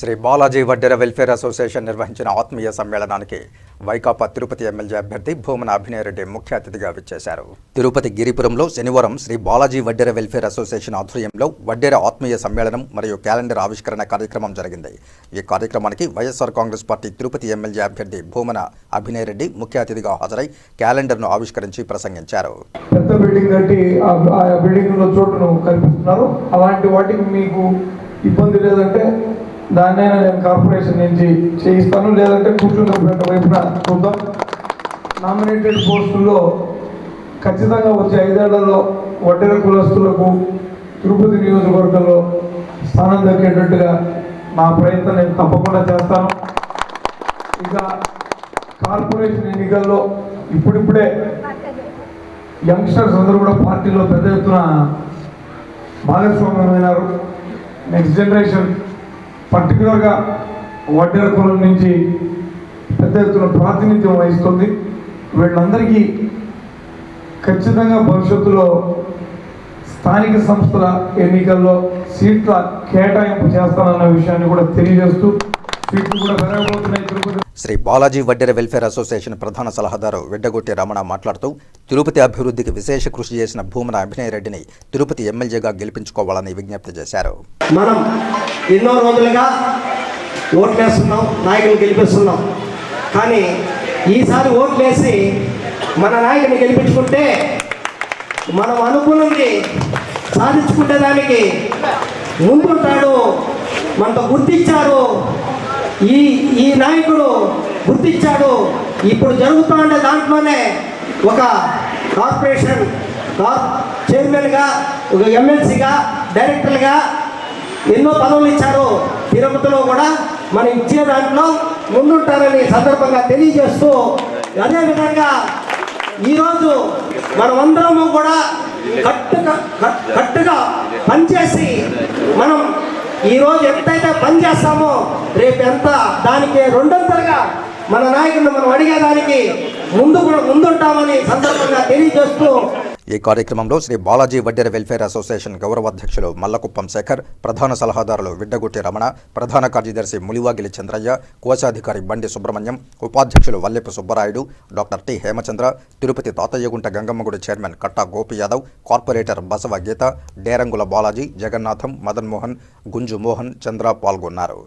Shri Balaji Vaddera welfare association నిర్వహించిన ఆత్మీయ సమ్మేళనానికి Vaikapa Tirupati MLA అభ్యర్థి భూమన అభినయరెడ్డి ముఖ్య అతిథిగా విచ్చేశారు. తిరుపతి గిరిపురంలో శనివారం శ్రీ బాలాజీ వడ్డెర వెల్ఫేర్ అసోసియేషన్ ఆధ్వర్యంలో వడ్డెర ఆత్మీయ సమ్మేళనం మరియు క్యాలెండర్ ఆవిష్కరణ కార్యక్రమం జరిగింది. ఈ కార్యక్రమానికి వైఎస్ఆర్ కాంగ్రెస్ పార్టీ తిరుపతి ఎమ్మెల్యే అభ్యర్థి భూమన అభినయరెడ్డి ముఖ్య అతిథిగా హాజరై క్యాలెండర్ను ఆవిష్కరించి ప్రసంగించారు. పెద్ద బిల్డింగ్ కట్టి ఆ బిల్డింగ్లో చోటును కల్పిస్తున్నారు. అలాంటి వాటికి మీకు ఇబ్బంది లేదంటే దాన్నైనా నేను కార్పొరేషన్ నుంచి చేయిస్తాను. లేదంటే కూర్చున్నటువంటి వైపున చూద్దాం. నామినేటెడ్ పోస్టుల్లో ఖచ్చితంగా వచ్చే ఐదేళ్ళలో వడ్డెర కులస్తులకు తిరుపతి నియోజకవర్గంలో స్థానం దక్కేటట్టుగా నా ప్రయత్నం నేను తప్పకుండా చేస్తాను. ఇక కార్పొరేషన్ ఎన్నికల్లో ఇప్పుడిప్పుడే యంగ్స్టర్స్ అందరూ కూడా పార్టీలో పెద్ద ఎత్తున భాగస్వామ్యమైనారు. నెక్స్ట్ జనరేషన్ పర్టికులర్గా వడ్డెర కులం నుంచి పెద్ద ఎత్తున ప్రాతినిధ్యం వహిస్తుంది. వీళ్ళందరికీ ఖచ్చితంగా భవిష్యత్తులో స్థానిక సంస్థల ఎన్నికల్లో సీట్ల కేటాయింపు చేస్తానన్న విషయాన్ని కూడా తెలియజేస్తూ సీట్లు కూడా పెరగబోతున్నాయి. తిరుపతి శ్రీ బాలాజీ వడ్డెర వెల్ఫేర్ అసోసియేషన్ ప్రధాన సలహాదారు వెడ్డగొట్టి రమణ మాట్లాడుతూ తిరుపతి అభివృద్ధికి విశేష కృషి చేసిన భూమన అభినయ్ రెడ్డిని తిరుపతి ఎమ్మెల్యేగా గెలిపించుకోవాలని విజ్ఞప్తి చేశారు. మనం ఎన్నో రోజులుగా ఓట్లేస్తున్నాం నాయకుని గెలిపిస్తున్నాం. కానీ ఈసారి ఓట్లేసి మన నాయకుని గెలిపించుకుంటే మనం అనుకున్నది సాధించుకునే దానికి ముందుంటాడు మనతో గుర్తించారు. ఈ ఈ నాయకుడు గుర్తించాడు. ఇప్పుడు జరుగుతూ ఉండే దాంట్లోనే ఒక కార్పొరేషన్ కార్ చైర్మన్గా ఒక ఎమ్మెల్సీగా డైరెక్టర్గా ఎన్నో పదవులు ఇచ్చారు తిరుపతిలో కూడా. మనం ఇచ్చే దాంట్లో ముందుంటారని సందర్భంగా తెలియజేస్తూ అదేవిధంగా ఈరోజు మనమందరము కూడా కట్టుగా కట్- కట్టుగా పనిచేసి మనం ఈరోజు ఎంతైతే పని చేస్తామో రేపు ఎంత దానికి రెండొంతలుగా మన నాయకుడిని మనం అడిగేదానికి ముందు కూడా ముందుంటామని సందర్భంగా తెలియజేస్తూ ఈ కార్యక్రమంలో శ్రీ బాలాజీ వడ్డెర వెల్ఫేర్ అసోసియేషన్ గౌరవ అధ్యక్షులు మల్లకుప్పం శేఖర్ ప్రధాన సలహాదారులు విడ్డగుట్టి రమణ ప్రధాన కార్యదర్శి ములివాగిలి చంద్రయ్య కోశాధికారి బండి సుబ్రహ్మణ్యం ఉపాధ్యక్షులు Vallepu Subbarayudu doctor T Hemachandra Tirupati Tatayyagunta Gangammagudi chairman Katta Gopi Yadav corporator Basava Geetha Derangula Balaji Jagannatham Madan Mohan Gunju Mohan Chandra పాల్గొన్నారు.